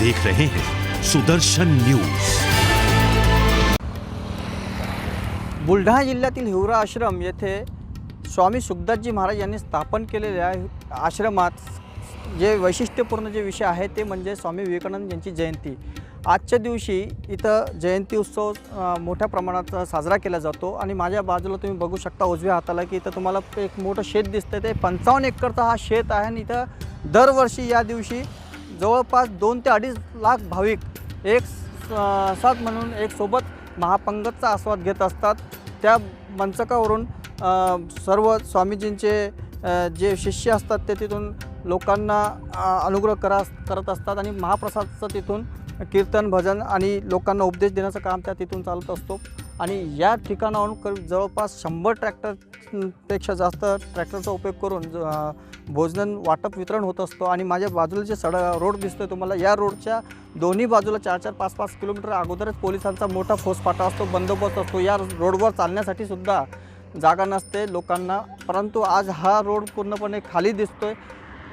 देख रहे हैं सुदर्शन न्यूज। बुलढाणा जिल्ह्यातील हिवरा आश्रम येथे स्वामी सुखदासजी महाराज यांनी स्थापन केलेल्या आश्रमात जे वैशिष्ट्यपूर्ण जे विषय आहे ते म्हणजे स्वामी विवेकानंद यांची जयंती. आजच्या दिवशी इथं जयंती उत्सव मोठ्या प्रमाणात साजरा केला जातो आणि माझ्या बाजूला तुम्ही बघू शकता उजव्या हाताला की इथं तुम्हाला एक मोठं शेत दिसतं ते पंचावन्न एकरचा हा शेत आहे आणि इथं दरवर्षी या दिवशी जवळपास दोन ते अडीच लाख भाविक एक साथ म्हणून एक सोबत महापंगतचा आस्वाद घेत असतात. त्या मंचकावरून सर्व स्वामीजींचे जे शिष्य असतात ते तिथून लोकांना अनुग्रह करा करत असतात आणि महाप्रसादचं तिथून कीर्तन भजन आणि लोकांना उपदेश देण्याचं काम त्या तिथून चालत असतो. आणि या ठिकाणाहून क जवळपास शंभर ट्रॅक्टरपेक्षा जास्त ट्रॅक्टरचा उपयोग करून ज- भोजन वाटप वितरण होत असतो. आणि माझ्या बाजूला जे सड रोड दिसतोय तुम्हाला या रोडच्या दोन्ही बाजूला चार चार पाच पाच किलोमीटर अगोदरच पोलिसांचा मोठा फोसफाटा असतो बंदोबस्त असतो. या रोडवर चालण्यासाठी सुद्धा जागा नसते लोकांना. परंतु आज हा रोड पूर्णपणे खाली दिसतोय.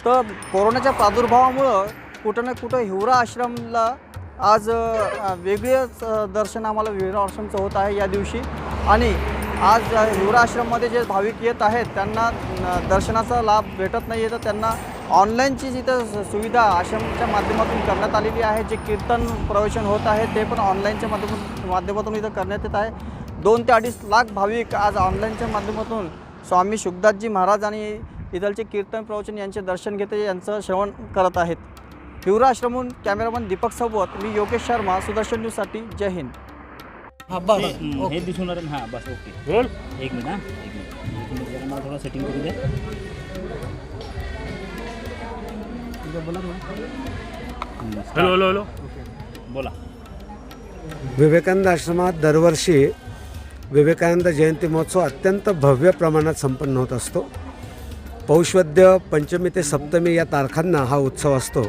तर कोरोनाच्या प्रादुर्भावामुळं कुठं ना कुठं हिवरा आश्रमला आज वेगळंच दर्शन आम्हाला विवराश्रमचं होत आहे या दिवशी. आणि आज युवराश्रममध्ये जे भाविक येत आहेत त्यांना दर्शनाचा लाभ भेटत नाही आहे तर त्यांना ऑनलाईनची जिथं सुविधा आश्रमच्या माध्यमातून करण्यात आलेली आहे जे कीर्तन प्रवचन होत आहे ते पण ऑनलाईनच्या माध्यमातून माध्यमातून इथं करण्यात येत आहे. दोन ते अडीच लाख भाविक आज ऑनलाईनच्या माध्यमातून स्वामी शुकदासजी महाराज आणि इथलचे कीर्तन प्रवचन यांचे दर्शन घेते यांचं श्रवण करत आहेत. हिवरा आश्रमहून कॅमेरामन दीपक सोबत मी योगेश शर्मा सुदर्शन न्यूजसाठी जय हिंद. हा बस. हे दिसून हां बस ओके. रोल एक मिनिट हां. एक मिनिट. एक मिनिट जरा मला थोडं सेटिंग करू द्या हॅलो हॅलो हॅलो. बोला. विवेकानंद आश्रमात दरवर्षी विवेकानंद जयंती महोत्सव अत्यंत भव्य प्रमाणात संपन्न होत असतो. पौषवद्य पंचमी ते सप्तमी या तारखांना हा उत्सव असतो.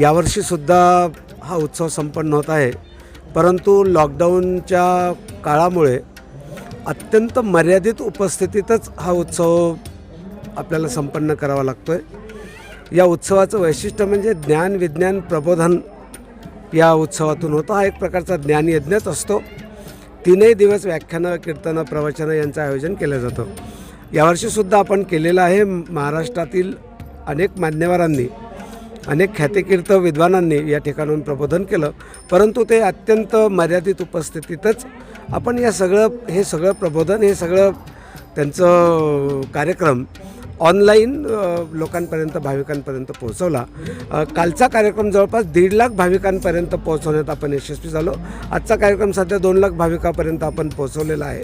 यावर्षीसुद्धा हा उत्सव संपन्न होत आहे. परंतु लॉकडाऊनच्या काळामुळे अत्यंत मर्यादित उपस्थितीतच हा उत्सव आपल्याला संपन्न करावा लागतो आहे या उत्सवाचं वैशिष्ट्य म्हणजे ज्ञान विज्ञान प्रबोधन या उत्सवातून होतं. हा एक प्रकारचा ज्ञानयज्ञच असतो. तीनही दिवस व्याख्यानं कीर्तनं प्रवचनं यांचं आयोजन केलं जातं. यावर्षीसुद्धा आपण केलेलं आहे. महाराष्ट्रातील अनेक मान्यवरांनी अनेक ख्यातिकीर्त विद्वानांनी या ठिकाणाहून प्रबोधन केलं परंतु ते अत्यंत मर्यादित उपस्थितीतच आपण या सगळं हे सगळं प्रबोधन हे सगळं त्यांचं कार्यक्रम ऑनलाईन लोकांपर्यंत भाविकांपर्यंत पोहोचवला. कालचा कार्यक्रम जवळपास दीड लाख भाविकांपर्यंत पोहोचवण्यात आपण यशस्वी झालो. आजचा कार्यक्रम सध्या दोन लाख भाविकापर्यंत आपण पोहोचवलेला आहे.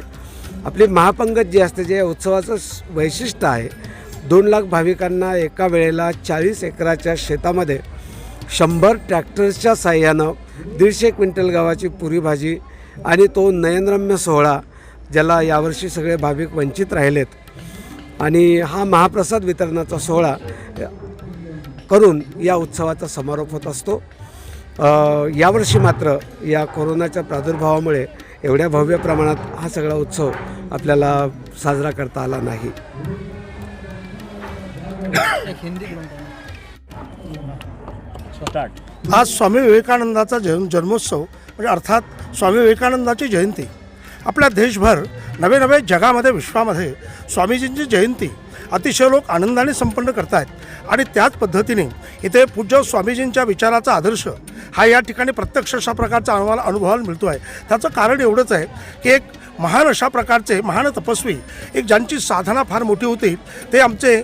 आपली महापंगत जी असते जे या उत्सवाचं वैशिष्ट्य आहे दोन लाख भाविकांना एका वेळेला चाळीस एकराच्या शेतामध्ये शंभर ट्रॅक्टर्सच्या साह्यानं दीडशे क्विंटल गव्हाची पुरी भाजी आणि तो नयनरम्य सोहळा ज्याला यावर्षी सगळे भाविक वंचित राहिलेत. आणि हा महाप्रसाद वितरणाचा सोहळा करून या उत्सवाचा समारोप होत असतो. यावर्षी मात्र या कोरोनाच्या प्रादुर्भावामुळे एवढ्या भव्य प्रमाणात हा सगळा उत्सव आपल्याला साजरा करता आला नाही. आज स्वामी विवेकानंदाचा जन्म जन्मोत्सव म्हणजे अर्थात स्वामी विवेकानंदाची जयंती. आपल्या देशभर नवे नवे जगामध्ये विश्वामध्ये स्वामीजींची जयंती अतिशय लोक आनंदाने संपन्न करत आहेत आणि त्याच पद्धतीने इथे पूज्य स्वामीजींच्या विचाराचा आदर्श हा या ठिकाणी प्रत्यक्ष अशा प्रकारचा आम्हाला अनुभवायला मिळतो आहे त्याचं कारण एवढंच आहे की एक महान अशा प्रकारचे महान तपस्वी एक ज्यांची साधना फार मोठी होती ते आमचे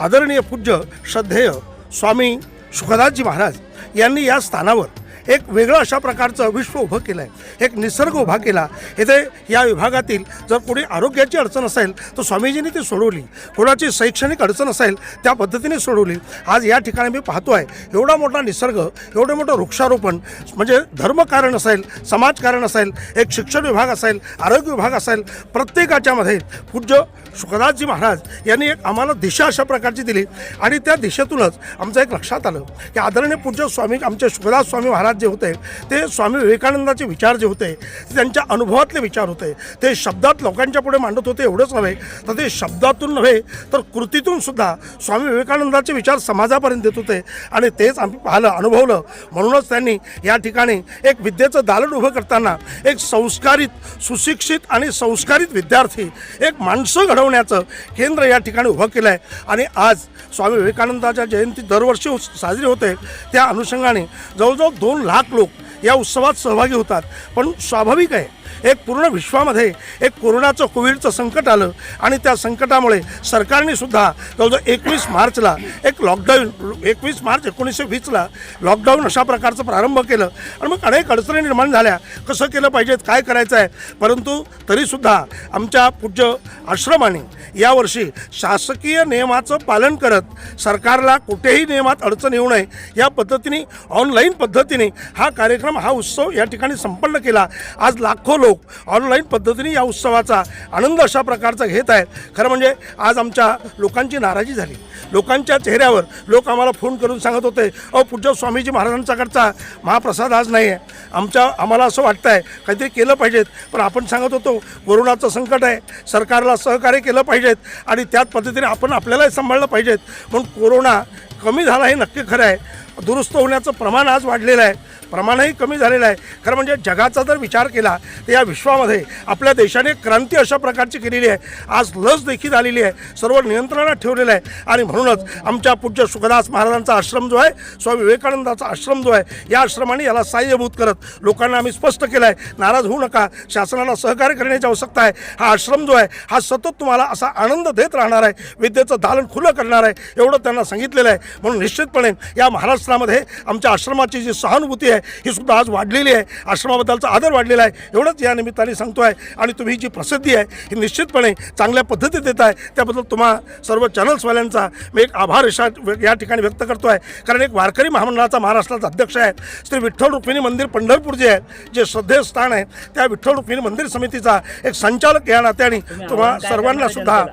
आदरणीय पूज्य श्रद्धेय स्वामी सुखदासजी महाराज यांनी या स्थानावर एक वेगळं अशा प्रकारचं विश्व उभं केलं आहे एक निसर्ग उभा केला. इथे या विभागातील जर कोणी आरोग्याची अडचण असेल तर स्वामीजींनी ती सोडवली. कोणाची शैक्षणिक अडचण असेल त्या पद्धतीने सोडवली. आज या ठिकाणी मी पाहतो आहे एवढा मोठा निसर्ग एवढं मोठं वृक्षारोपण म्हणजे धर्मकारण असेल समाजकारण असेल एक शिक्षण विभाग असेल आरोग्य विभाग असेल प्रत्येकाच्यामध्ये पूज्य सुखदासजी महाराज यांनी एक आम्हाला दिशा अशा प्रकारची दिली. आणि त्या दिशेतूनच आमचं एक लक्षात आलं की आदरणीय पूज्य स्वामी आमचे सुखदास स्वामी महाराज जे होते ते स्वामी विवेकानंदाचे विचार जे होते त्यांच्या अनुभवातले विचार होते. ते शब्दात लोकांच्या पुढे मांडत होते एवढंच नव्हे तर ते शब्दातून नव्हे तर कृतीतून सुद्धा स्वामी विवेकानंदाचे विचार समाजापर्यंत देत होते. आणि तेच आम्ही पाहिलं अनुभवलं. म्हणूनच त्यांनी या ठिकाणी एक विद्येचं दालन उभं करताना एक संस्कारित सुशिक्षित आणि संस्कारित विद्यार्थी एक माणसं घडवण्याचं केंद्र या ठिकाणी उभं केलं आहे आणि आज स्वामी विवेकानंदाच्या जयंती दरवर्षी साजरी होते. त्या अनुषंगाने जवळजवळ दोन लाख लोक या उत्सवात सहभागी होतात. पण स्वाभाविक आहे एक पूर्ण विश्वामध्ये एक कोरोनाचं कोविडचं संकट आलं आणि त्या संकटामुळे सरकारने सुद्धा जवळजवळ एकवीस मार्चला एक लॉकडाऊन एकवीस मार्च एकोणीसशे वीसला लॉकडाऊन अशा प्रकारचं प्रारंभ केलं. आणि मग अनेक अडचणी निर्माण झाल्या. कसं केलं पाहिजेत काय करायचं आहे? परंतु तरीसुद्धा आमच्या पूज्य आश्रमाने यावर्षी शासकीय नियमाचं पालन करत सरकारला कुठेही नियमात अडचण येऊ नये या पद्धतीने ऑनलाईन पद्धतीने हा कार्यक्रम हा उत्सव या ठिकाणी संपन्न केला. आज लाखो लोक ऑनलाईन पद्धतीने या उत्सवाचा आनंद अशा प्रकारचा घेत आहेत. खरं म्हणजे आज आमच्या लोकांची नाराजी झाली. लोकांच्या चेहऱ्यावर लोक आम्हाला फोन करून सांगत होते अहो पूज्य स्वामीजी महाराजांच्याकडचा महाप्रसाद आज नाही आहे आमच्या आम्हाला असं वाटतं आहे काहीतरी केलं पाहिजेत. पण आपण सांगत होतो कोरोनाचं संकट आहे सरकारला सहकार्य केलं पाहिजेत आणि त्याच पद्धतीने आपण आपल्यालाही सांभाळलं पाहिजेत. म्हणून कोरोना कमी झाला हे नक्की खरं आहे. दुरुस्त होण्याचं प्रमाण आज वाढलेलं आहे. प्रमाणही कमी झालेलं आहे. खरं म्हणजे जगाचा जर विचार केला तर या विश्वामध्ये आपल्या देशाने क्रांती अशा प्रकारची केलेली आहे. आज लस देखील आलेली आहे. सर्व नियंत्रणात ठेवलेलं आहे. आणि म्हणूनच आमच्या पूज्य सुखदास महाराजांचा आश्रम जो आहे स्वामी विवेकानंदाचा आश्रम जो आहे या आश्रमाने याला साह्यभूत करत लोकांना आम्ही स्पष्ट केलं आहे नाराज होऊ नका. शासनाला सहकार्य करण्याची आवश्यकता आहे. हा आश्रम जो आहे हा सतत तुम्हाला असा आनंद देत राहणार आहे. विद्येचं दालन खुलं करणार आहे. एवढं त्यांना सांगितलेलं आहे. म्हणून निश्चितपणे या महाराष्ट्रामध्ये आमच्या आश्रमाची जी सहानुभूती आहे ही सुद्धा आज वाढलेली आहे. आश्रमाबद्दलचा आदर वाढलेला आहे. एवढंच या निमित्ताने सांगतो आहे आणि तुम्ही जी प्रसिद्धी आहे ही निश्चितपणे चांगल्या पद्धतीत देत आहे. त्याबद्दल तुम्हा सर्व चॅनल्सवाल्यांचा मी एक आभार यशा या ठिकाणी व्यक्त करतो आहे कारण एक वारकरी महामंडळाचा महाराष्ट्राचा अध्यक्ष आहे. श्री विठ्ठल रुक्मिणी मंदिर पंढरपूर जे आहे जे श्रद्धेय स्थान आहे त्या विठ्ठल रुक्मिणी मंदिर समितीचा एक संचालक या नात्याने तुम्ही सर्वांना सुद्धा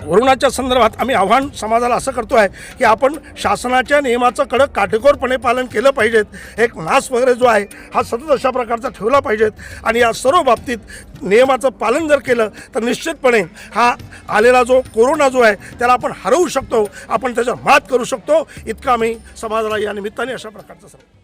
कोरोनाच्या संदर्भात? आम्ही आव्हान समाजाला असं करतो आहे की आपण शासनाच्या नियमाचं कडक काटेकोरपणे पालन केलं पाहिजेत. एक मास्क वगैरे जो आहे हा सतत अशा प्रकारचा ठेवला पाहिजेत. आणि या सर्व बाबतीत नियमाचं पालन जर केलं तर निश्चितपणे हा आलेला जो कोरोना जो आहे त्याला आपण हरवू शकतो. आपण त्याच्यावर मात करू शकतो. इतकं आम्ही समाजाला या निमित्ताने अशा प्रकारचं सांगतो.